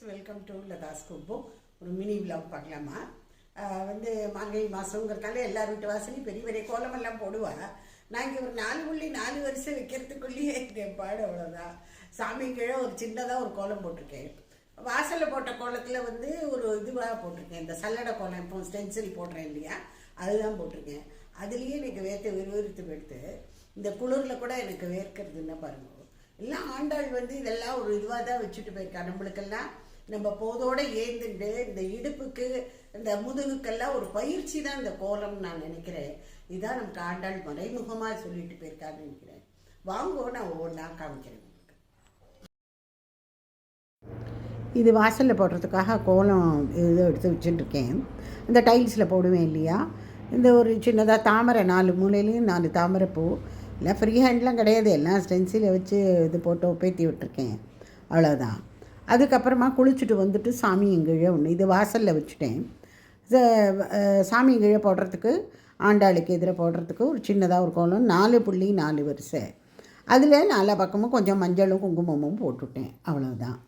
Welcome to Latha's குப்பு ஒரு mini vlog பார்க்கலாமா? வந்து மார்கழி மாதங்கிறதால எல்லார் வீட்டு வாசலையும் பெரிய பெரிய கோலமெல்லாம் போடுவா. நான் இங்கே ஒரு நாலு புள்ளி நாலு வருஷம் வைக்கிறதுக்குள்ளேயே என் பாடு அவ்வளோதான் சாமி கீழே ஒரு சின்னதாக ஒரு கோலம் போட்டிருக்கேன். வாசலில் போட்ட கோலத்தில் வந்து ஒரு இதுவாக போட்டிருக்கேன். இந்த சல்லடை கோலம் இப்போ ஸ்டென்சில் போடுறேன் இல்லையா? அதுதான் போட்டிருக்கேன். அதுலேயே எனக்கு வேர்த்து விறுவிறுத்து போயிடுத்து இந்த குளிரில் கூட எனக்கு வேர்க்கிறதுன்னா பாருங்கள் எல்லாம் ஆண்டாள் வந்து இதெல்லாம் ஒரு இதுவாக தான் வச்சுட்டு போயிருக்கா நம்மளுக்கெல்லாம் நம்ம போதோட ஏந்துண்டு இந்த இடுப்புக்கு இந்த முதுகுக்கெல்லாம் ஒரு பயிற்சி தான் இந்த கோலம்னு நான் நினைக்கிறேன். இதான் நமக்கு ஆண்டாள் மறைமுகமாக சொல்லிட்டு போயிருக்கான்னு நினைக்கிறேன். வாங்கோ நான் ஒவ்வொன்றா காமிக்கிறேன் இது வாசலில் போடுறதுக்காக கோலம் இது எடுத்து வச்சுட்டுருக்கேன். இந்த டைல்ஸில் போடுவேன் இல்லையா? இந்த ஒரு சின்னதாக தாமரை நாலு மூலையிலையும் நாலு தாமரை பூ எல்லாம் ஃப்ரீ ஹேண்ட்லாம் கிடையாது. எல்லாம் ஸ்டென்சிலை வச்சு இது போட்டு பேத்தி விட்டுருக்கேன். அவ்வளோதான் அதுக்கப்புறமா குளிச்சுட்டு வந்துட்டு சாமி கீழே ஒன்று இது வாசலில் வச்சுட்டேன். இது, சாமி கீழே போடுறதுக்கு ஆண்டாளுக்கு எதிராக போடுறதுக்கு ஒரு சின்னதாக ஒரு கோலம் நாலு புள்ளி நாலு வரிசை. அதில் நாலா பக்கமும் கொஞ்சம் மஞ்சளும் குங்குமமும் போட்டுவிட்டேன் அவ்வளோதான்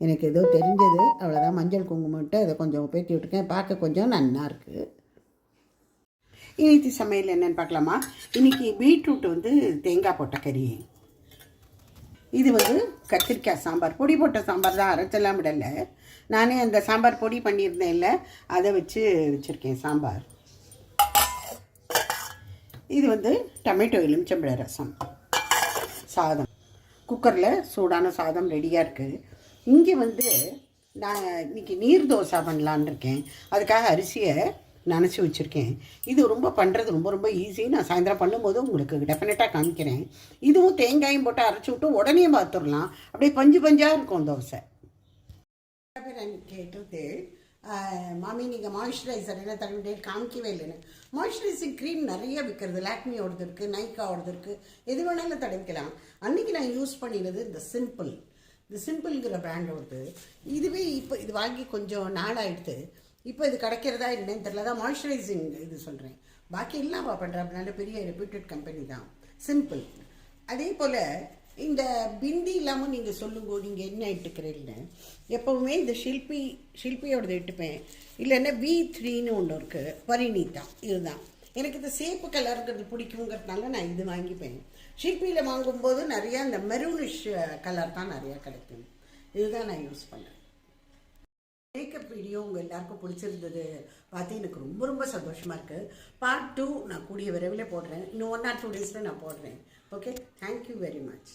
எனக்கு ஏதோ தெரிஞ்சது. அவ்வளோதான் மஞ்சள் குங்குமம்ட்டு அதை கொஞ்சம் பேட்டி விட்டுருக்கேன். பார்க்க கொஞ்சம் நன்னா இருக்குது இன்னைக்கு சமையல் என்னன்னு பார்க்கலாமா? இன்னைக்கு பீட்ரூட் வந்து தேங்காய் போட்ட கறி. இது வந்து கத்திரிக்காய் சாம்பார். பொடி போட்ட சாம்பார் தான் அரைச்செல்லாம் விடலை. நானே அந்த சாம்பார் பொடி பண்ணியிருந்தேன்ல அதை வச்சு வச்சுருக்கேன் சாம்பார். இது வந்து டொமேட்டோ எலுமிச்சம்பழ ரசம். சாதம். குக்கரில் சூடான சாதம் ரெடியாக இருக்குது இங்கே வந்து நான் இன்னைக்கு நீர் தோசை பண்ணலான்னு இருக்கேன். அதுக்காக அரிசியை நினச்சி வச்சுருக்கேன். இது ரொம்ப பண்ணுறது ரொம்ப ரொம்ப ஈஸி நான் சாயந்தரம் பண்ணும்போது உங்களுக்கு டெஃபினட்டாக காமிக்கிறேன். இதுவும் தேங்காயும் போட்டு அரைச்சி விட்டு உடனே பார்த்துடலாம் அப்படியே பஞ்சு பஞ்சாக இருக்கும் தோசை. பேர் கேட்டது. மாமி நீங்கள் மாய்ஸ்சரைசர் என்ன தடவிட்டே காமிக்கவே இல்லைன்னு. மாய்ஸ்சரைசிங் க்ரீம் நிறைய விற்கிறது. லாக்மியோடது இருக்குது நைக்காவோடது இருக்குது எது வேணாலும் தடவிக்கலாம். அன்றைக்கி நான் யூஸ் பண்ணினது இந்த சிம்பிள் இந்த சிம்பிள்ங்கிற பிராண்டோடது இதுவே இப்போ இது வாங்கி கொஞ்சம் நாளாயிடுது இப்போ இது கிடைக்கிறதா இல்லைன்னு தெரில தான் மாய்ஸ்சரைசிங் இது சொல்கிறேன் பாக்கி எல்லாம் பண்ணுறேன் நல்ல பெரிய ரெப்யூட்டட் கம்பெனி தான். சிம்பிள் அதே போல் இந்த பிந்தி இல்லாமல் நீங்கள் சொல்லுங்கோ நீங்கள் என்ன இட்டுக்கிறீங்கன்னு எப்போவுமே இந்த ஷில்பி ஷில்பியோடது இட்டுப்பேன் இல்லைன்னா வி த்ரீன்னு ஒன்று இருக்குது பரிணீதா இதுதான். எனக்கு இந்த சேப்பு கலருங்கிறது பிடிக்குங்கிறதுனால நான் இது வாங்கிப்பேன். ஷில்பியில் வாங்கும்போது நிறையா இந்த மெரூனிஷ் கலர் தான் நிறையா கிடைக்கும். இதுதான் நான் யூஸ் பண்ணுறேன் மேக்கப் வீடியோ உங்கள் எல்லாருக்கும் பிடிச்சிருந்தது பார்த்து எனக்கு ரொம்ப ரொம்ப சந்தோஷமாக இருக்குது பார்ட் டூ நான் கூடிய விரைவில் போடுறேன். இன்னும் ஒன் ஆர் டூ டேஸில் நான் போடுறேன். Okay thank you very much